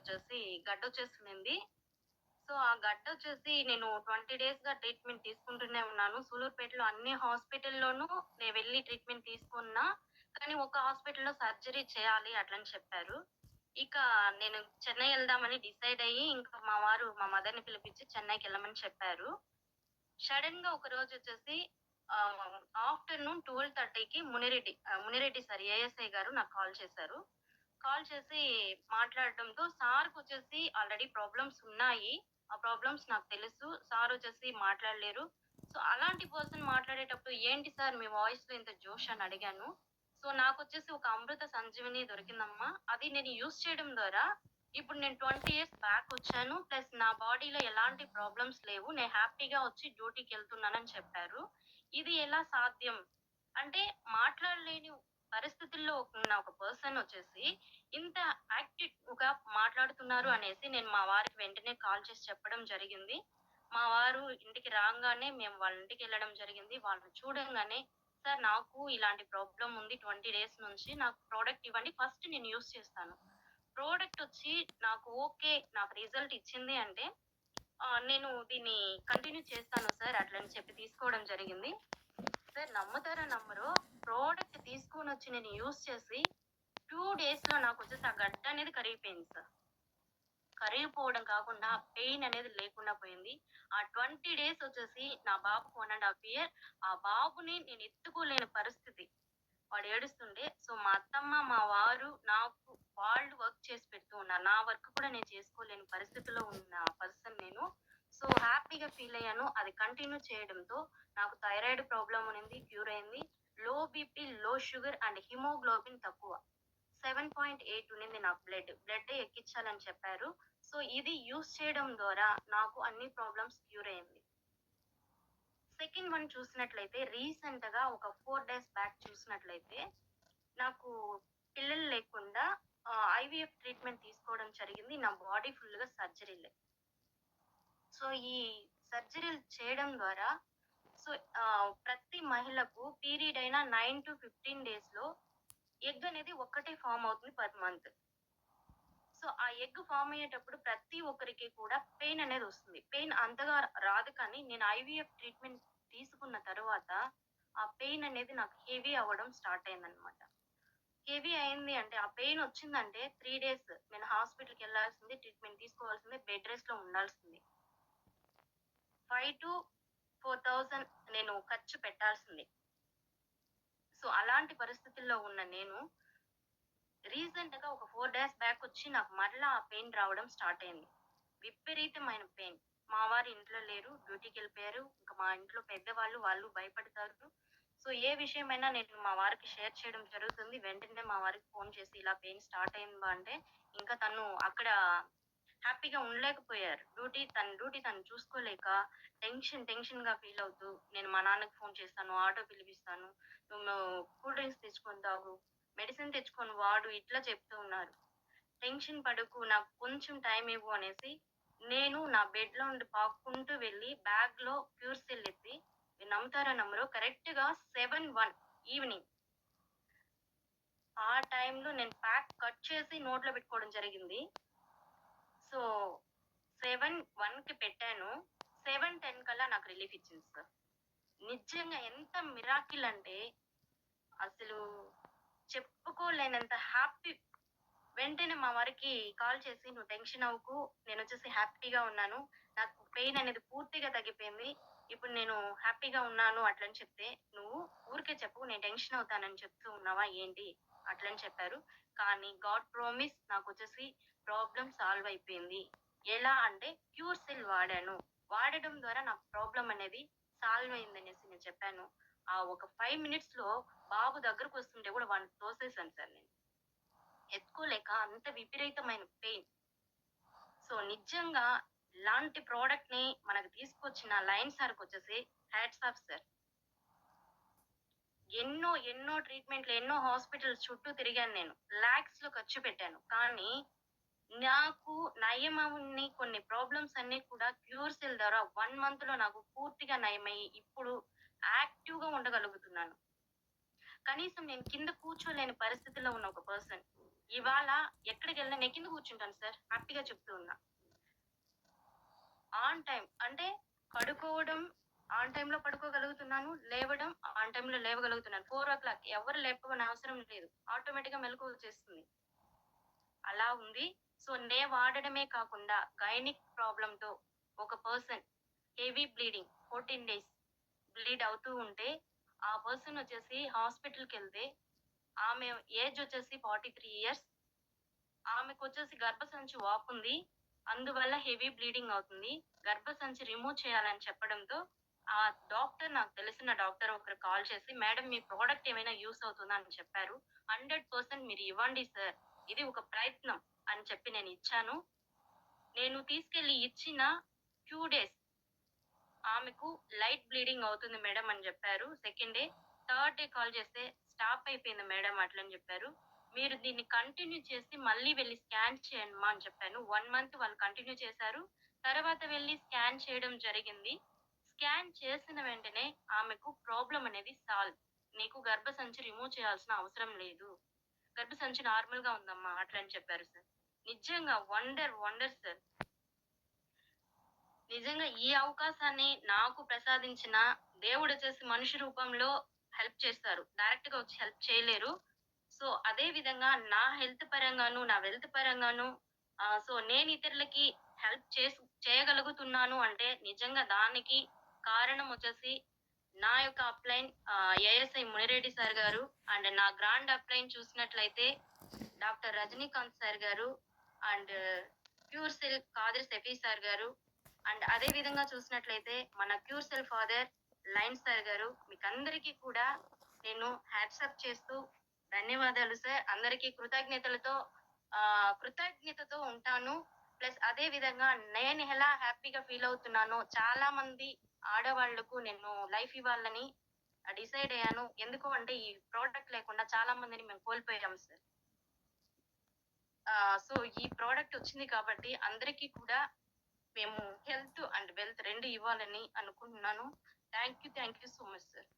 వచ్చేసి గడ్డ వచ్చేసింది సో ఆ గడ్డ వచ్చేసి నేను ట్వంటీ డేస్గా ట్రీట్మెంట్ తీసుకుంటూనే ఉన్నాను. సూలూరుపేటలో అన్ని హాస్పిటల్లోనూ నేను వెళ్ళి ట్రీట్మెంట్ తీసుకున్నా. కానీ ఒక హాస్పిటల్లో సర్జరీ చేయాలి అట్లని చెప్పారు. ఇక నేను చెన్నై వెళ్దామని డిసైడ్ అయ్యి ఇంకా మా వారు మా మదర్ని పిలిపించి చెన్నైకి వెళ్ళమని చెప్పారు. సడన్గా ఒక రోజు వచ్చేసి ఆఫ్టర్నూన్ ట్వెల్వ్ థర్టీకి మునిరెడ్డి మునిరెడ్డి సార్ ఏఎస్ఐ గారు నాకు కాల్ చేశారు. కాల్ చేసి మాట్లాడడంతో సార్కి వచ్చేసి ఆల్రెడీ ప్రాబ్లమ్స్ ఉన్నాయి. ఆ ప్రాబ్లమ్స్ నాకు తెలుసు. సార్ వచ్చేసి మాట్లాడలేరు. సో అలాంటి పర్సన్ మాట్లాడేటప్పుడు ఏంటి సార్ మీ వాయిస్లో ఇంత జోష్ అని అడిగాను. సో నాకు వచ్చేసి ఒక అమృత సంజీవిని దొరికిందమ్మా. అది నేను యూస్ చేయడం ద్వారా ఇప్పుడు నేను ట్వంటీ ఇయర్స్ బ్యాక్ వచ్చాను. ప్లస్ నా బాడీలో ఎలాంటి ప్రాబ్లమ్స్ లేవు. నేను హ్యాపీగా వచ్చి డ్యూటీకి వెళ్తున్నానని చెప్పారు. ఇది ఎలా సాధ్యం? అంటే మాట్లాడలేని పరిస్థితుల్లో ఉన్న ఒక పర్సన్ వచ్చేసి ఇంత యాక్టివ్గా మాట్లాడుతున్నారు అనేసి నేను మా వారికి వెంటనే కాల్ చేసి చెప్పడం జరిగింది. మా వారు ఇంటికి రాగానే మేము వాళ్ళ ఇంటికి వెళ్ళడం జరిగింది. వాళ్ళని చూడంగానే సార్ నాకు ఇలాంటి ప్రాబ్లం ఉంది. ట్వంటీ డేస్ నుంచి నాకు ప్రోడక్ట్ ఇవ్వండి. ఫస్ట్ నేను యూస్ చేస్తాను. ప్రోడక్ట్ వచ్చి నాకు ఓకే నాకు రిజల్ట్ ఇచ్చింది అంటే నేను దీన్ని కంటిన్యూ చేస్తాను సార్. అట్లని చెప్పి తీసుకోవడం జరిగింది. సార్ నమ్ముతారా నమ్మరు? తీసుకొని వచ్చి నేను యూస్ చేసి టూ డేస్లో నాకు వచ్చేసి ఆ గడ్డ అనేది కరిగిపోయింది సార్ కరిగిపోవడం కాకుండా పెయిన్ అనేది లేకుండా పోయింది. ఆ ట్వంటీ డేస్ వచ్చేసి నా బాబుకు వన్ అండ్ హాఫ్ ఇయర్ ఆ బాబుని నేను ఎత్తుకోలేని పరిస్థితి. వాడు ఏడుస్తుండే సో మా అత్తమ్మ మా వారు నాకు వాళ్ళు వర్క్ చేసి పెడుతూ ఉన్నారు. నా వర్క్ కూడా నేను చేసుకోలేని పరిస్థితిలో ఉన్న పర్సన్ నేను. సో హ్యాపీగా ఫీల్ అయ్యాను. అది కంటిన్యూ చేయడంతో నాకు థైరాయిడ్ ప్రాబ్లం ఉంది క్యూర్ అయింది. Low BP low sugar and haemoglobin తక్కువ. సెవెన్ పాయింట్ ఎయిట్ ఉన్నింది నాకు బ్లడ్ బ్లడ్ ఎక్కించాలని చెప్పారు. సో ఇది యూస్ చేయడం ద్వారా నాకు అన్ని ప్రాబ్లమ్స్ క్యూర్ అయింది. సెకండ్ వన్ చూసినట్లయితే రీసెంట్గా ఒక ఫోర్ డేస్ బ్యాక్ చూసినట్లయితే నాకు పిల్లలు లేకుండా ఐవీఎఫ్ ట్రీట్మెంట్ తీసుకోవడం జరిగింది. నా బాడీ ఫుల్గా సర్జరీలే సో ఈ సర్జరీలు చేయడం ద్వారా సో ప్రతి మహిళకు పీరియడ్ అయిన నైన్ టు ఫిఫ్టీన్ డేస్లో ఎగ్ అనేది ఒక్కటే ఫామ్ అవుతుంది పర్ మంత్ సో ఆ ఎగ్ ఫామ్ అయ్యేటప్పుడు ప్రతి ఒక్కరికి కూడా పెయిన్ అనేది వస్తుంది. పెయిన్ అంతగా రాదు కానీ నేను ఐవీఎఫ్ ట్రీట్మెంట్ తీసుకున్న తర్వాత ఆ పెయిన్ అనేది నాకు హెవీ అవ్వడం స్టార్ట్ అయిందనమాట హెవీ అయింది అంటే ఆ పెయిన్ వచ్చిందంటే త్రీ డేస్ నేను హాస్పిటల్కి వెళ్ళాల్సింది ట్రీట్మెంట్ తీసుకోవాల్సింది బెడ్ రెస్ట్లో ఉండాల్సింది. ఫైవ్ టు ఫోర్ థౌజండ్ నేను ఖర్చు పెట్టాల్సింది. సో అలాంటి పరిస్థితుల్లో ఉన్న నేను రీసెంట్గా ఒక ఫోర్ డేస్ బ్యాక్ వచ్చి నాకు మరలా ఆ పెయిన్ రావడం స్టార్ట్ అయింది. విపరీతమైన పెయిన్. మా వారు ఇంట్లో లేరు డ్యూటీకి వెళ్ళిపోయారు. ఇంకా మా ఇంట్లో పెద్దవాళ్ళు వాళ్ళు భయపడతారు. సో ఏ విషయమైనా నేను మా వారికి షేర్ చేయడం జరుగుతుంది. వెంటనే మా వారికి ఫోన్ చేసి ఇలా పెయిన్ స్టార్ట్ అయిందా అంటే ఇంకా తను అక్కడ హ్యాపీగా ఉండలేకపోయారు. డ్యూటీ తన డ్యూటీ తను చూసుకోలేక టెన్షన్ టెన్షన్గా ఫీల్ అవుతూ నేను మా నాన్నకి ఫోన్ చేస్తాను ఆటో పిలిపిస్తాను నువ్వు కూల్ డ్రింక్స్ తెచ్చుకొని తాగు మెడిసిన్ తెచ్చుకొని వాడు ఇట్లా చెప్తూ ఉన్నారు. టెన్షన్ పడుకు నాకు కొంచెం టైం ఇవ్వు అనేసి నేను నా బెడ్లో ఉండి పాక్కుంటూ వెళ్ళి బ్యాగ్లో ప్యూర్ సెల్ ఎత్తి నమ్ముతారా నమ్మరు కరెక్ట్గా సెవెన్ వన్ ఈవినింగ్. ఆ టైంలో నేను ప్యాక్ కట్ చేసి నోట్లో పెట్టుకోవడం జరిగింది. సో సెవెన్ వన్కి పెట్టాను. సెవెన్ టెన్ కల్లా నాకు రిలీఫ్ ఇచ్చింది సార్. నిజంగా ఎంత మిరాకిల్ అంటే అసలు చెప్పుకోలేనంత హ్యాపీ. వెంటనే మా వారికి కాల్ చేసి నువ్వు టెన్షన్ అవ్వకు నేను వచ్చేసి హ్యాపీగా ఉన్నాను. నాకు పెయిన్ అనేది పూర్తిగా తగ్గిపోయింది. ఇప్పుడు నేను హ్యాపీగా ఉన్నాను అట్లని చెప్తే నువ్వు ఊరికే చెప్పు నేను టెన్షన్ అవుతానని చెప్తూ ఉన్నావా ఏంటి? అట్లని చెప్పారు. కానీ గాడ్ ప్రామిస్ నాకు వచ్చేసి ప్రాబ్లం సాల్వ్ అయిపోయింది. ఎలా అంటే క్యూర్ సెల్ వాడాను. వాడడం ద్వారా నాకు ప్రాబ్లం అనేది సాల్వ్ అయిందనేసి నేను చెప్పాను. ఆ ఒక ఫైవ్ మినిట్స్లో బాబు దగ్గరకు వస్తుంటే కూడా వాడిని తోసేసాను సార్ నేను. ఎత్తుకోలేక అంత విపరీతమైన పెయిన్. సో నిజంగా ఇలాంటి ప్రోడక్ట్ని మనకు తీసుకొచ్చిన లైన్ సార్ వచ్చేసి హ్యాట్స్ ఆఫ్ సార్ ఎన్నో ఎన్నో ట్రీట్మెంట్లు ఎన్నో హాస్పిటల్స్ చుట్టూ తిరిగాను నేను. లాక్స్లో ఖర్చు పెట్టాను. కానీ నాకు నయమని కొన్ని ప్రాబ్లమ్స్ అన్ని కూడా క్యూర్ సెల్ ద్వారా వన్ మంత్లో నాకు పూర్తిగా నయమయ్యి ఇప్పుడు యాక్టివ్గా ఉండగలుగుతున్నాను. కనీసం నేను కింద కూర్చోలేని పరిస్థితిలో ఉన్న ఒక పర్సన్ ఇవాళ ఎక్కడికి వెళ్ళినా నేను కింద కూర్చుంటాను సార్ హ్యాపీగా చెప్తూ ఉన్నా. ఆన్ టైం అంటే పడుకోవడం ఆన్ టైంలో పడుకోగలుగుతున్నాను లేవడం ఆన్ టైంలో లేవగలుగుతున్నాను. ఫోర్ ఓ క్లాక్ ఎవరు లేపని అవసరం లేదు. ఆటోమేటిక్గా మెలకు వచ్చేస్తుంది. అలా ఉంది. సో నే వాడడమే కాకుండా గైనిక్ ప్రాబ్లంతో ఒక person heavy bleeding fourteen days bleed అవుతూ ఉంటే ఆ పర్సన్ వచ్చేసి హాస్పిటల్కి వెళ్తే ఆమె ఏజ్ వచ్చేసి ఫార్టీ త్రీ ఇయర్స్ ఆమెకు వచ్చేసి గర్భసంచి వాపుంది అందువల్ల హెవీ బ్లీడింగ్ అవుతుంది. గర్భసంచి రిమూవ్ చేయాలని చెప్పడంతో ఆ డాక్టర్ నాకు తెలిసిన డాక్టర్ ఒకరు కాల్ చేసి మేడం మీ ప్రోడక్ట్ ఏమైనా యూస్ అవుతుందా? అని చెప్పారు. హండ్రెడ్ పర్సెంట్ మీరు ఇవ్వండి సార్. ఇది ఒక ప్రయత్నం అని చెప్పి నేను ఇచ్చాను. నేను తీసుకెళ్ళి ఇచ్చిన టూ డేస్ ఆమెకు లైట్ బ్లీడింగ్ అవుతుంది మేడం అని చెప్పారు. Second day third day call చేస్తే స్టాప్ అయిపోయింది మేడం అట్లని చెప్పారు. మీరు దీన్ని కంటిన్యూ చేసి మళ్ళీ వెళ్ళి స్కాన్ చేయమ్మా అని చెప్పాను. వన్ మంత్ వాళ్ళు కంటిన్యూ చేశారు. తర్వాత వెళ్ళి స్కాన్ చేయడం జరిగింది. స్కాన్ చేసిన వెంటనే ఆమెకు ప్రాబ్లం అనేది సాల్వ్ నీకు గర్భసంచి రిమూవ్ చేయాల్సిన అవసరం లేదు. గర్భసంచి నార్మల్గా ఉందమ్మా అట్లా అని చెప్పారు సార్. నిజంగా వండర్ వండర్ సార్. నిజంగా ఈ అవకాశాన్ని నాకు ప్రసాదించిన దేవుడు వచ్చేసి మనిషి రూపంలో హెల్ప్ చేస్తారు. డైరెక్ట్గా వచ్చి హెల్ప్ చేయలేరు. సో అదే విధంగా నా హెల్త్ పరంగాను నా వెల్త్ పరంగాను సో నేను ఇతరులకి హెల్ప్ చేసు చేయగలుగుతున్నాను అంటే నిజంగా దానికి కారణం వచ్చేసి నా యొక్క అప్లైన్ ఏఎస్ఐ మునిరెడ్డి సార్ గారు అండ్ నా గ్రాండ్ అప్లైన్ చూసినట్లయితే డాక్టర్ రజనీకాంత్ సార్ గారు and pure cell Khader Saifi sir గారు అండ్ అదే విధంగా చూసినట్లయితే మన pure cell father line sir గారు. మీకందరికీ కూడా నేను హ్యాట్సప్ చేస్తూ ధన్యవాదాలు సార్ అందరికీ కృతజ్ఞతలతో ఆ కృతజ్ఞతతో ఉంటాను. ప్లస్ అదే విధంగా నేను ఎలా హ్యాపీగా ఫీల్ అవుతున్నానో చాలా మంది ఆడవాళ్ళకు నేను లైఫ్ ఇవ్వాలని డిసైడ్ అయ్యాను. ఎందుకు అంటే ఈ ప్రోడక్ట్ లేకుండా చాలా మందిని మేము కోల్పోయాం సార్ సో ఈ ప్రోడక్ట్ వచ్చింది కాబట్టి అందరికీ కూడా మేము హెల్త్ అండ్ వెల్త్ రెండు ఇవ్వాలని అనుకుంటున్నాను. Thank you thank you so much sir